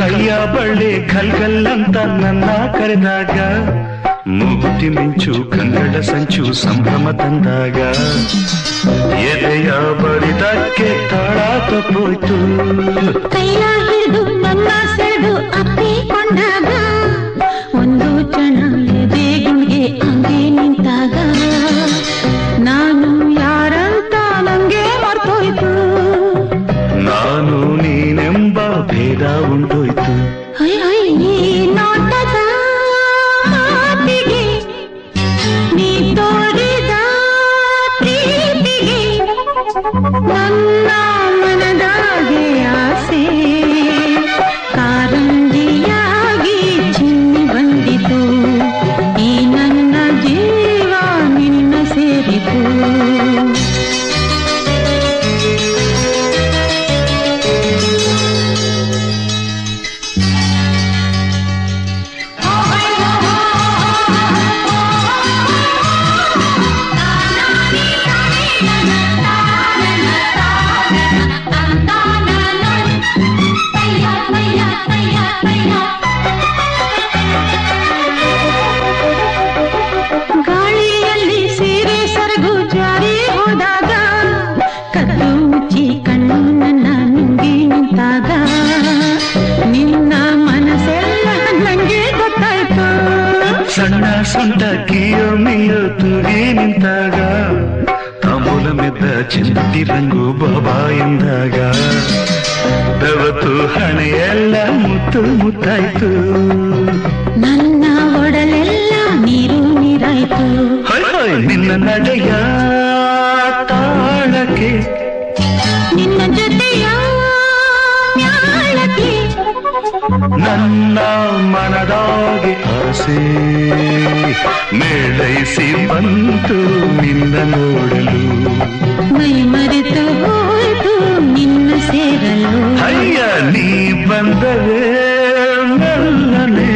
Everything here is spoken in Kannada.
ಕೈಯ ಬಳ್ಳಿ ಗಲ್ಗಲ್ಲಂತ ನನ್ನ ಕರೆದಾಗ, ಮೂಗುತಿ ಮಿಂಚು ಕನ್ನಡ ಸಂಚು ಸಂಭ್ರಮ ತಂದಾಗ. ಎದೆಯ ಬಡಿದಕ್ಕೆ ತಾಳ ತಪ್ಪೋಯ್ತು. ಕೈಯ ಭೇದ ಉಂಟೋಯ್ತು ಹೈ ಹೈ ಈ ನೋಟದ ಮಾತಿಗೆ ನೀ ತೋರಿದ ಪ್ರೀತಿಗೆ ನನ್ನ ಮನದಾಗೆ ಆಸೆ ಕಾರಂಜಿಯಾಗಿ ಚಿನ್ನಿ ಬಂದಿತು ಈ ನನ್ನ ಜೀವ ನಿನ್ನ ಸೇರಿತು ಸಣ್ಣ ಸೊಂಟ ಕಿಯೋ ಮಿಯೋ ತೂಗಿ ನಿಂತಾಗ. ತಾಂಬೂಲ ಮೆದ್ದ ಚಿಂತಿ ರಂಗು ಬಾಬಾ ಎಂದಾಗ. ಬೆವತು ಹಣೆಯೆಲ್ಲ ಮುತ್ತು ಮುತ್ತಾಯ್ತು ನನ್ನ ಒಡಲೆಲ್ಲ ನೀರು ನೀರಾಯ್ತು. ನಿನ್ನ ನಡೆಯ ತಾಳಕ್ಕೆ. ನಿನ್ನ ಜೊತೆಯ ನನ್ನ ಮನದಾಗೆ. ಆಸೆ ಮೇಳೈಸಿ ಬಂತು ನಿನ್ನ ನೋಡಲು ಮೈಮರೆತು ಹೋಯ್ತು ನಿನ್ನ ಸೇರಲು ಅಯ್ಯ ನೀ ಬಂದವೇ ನಲ್ಲನೇ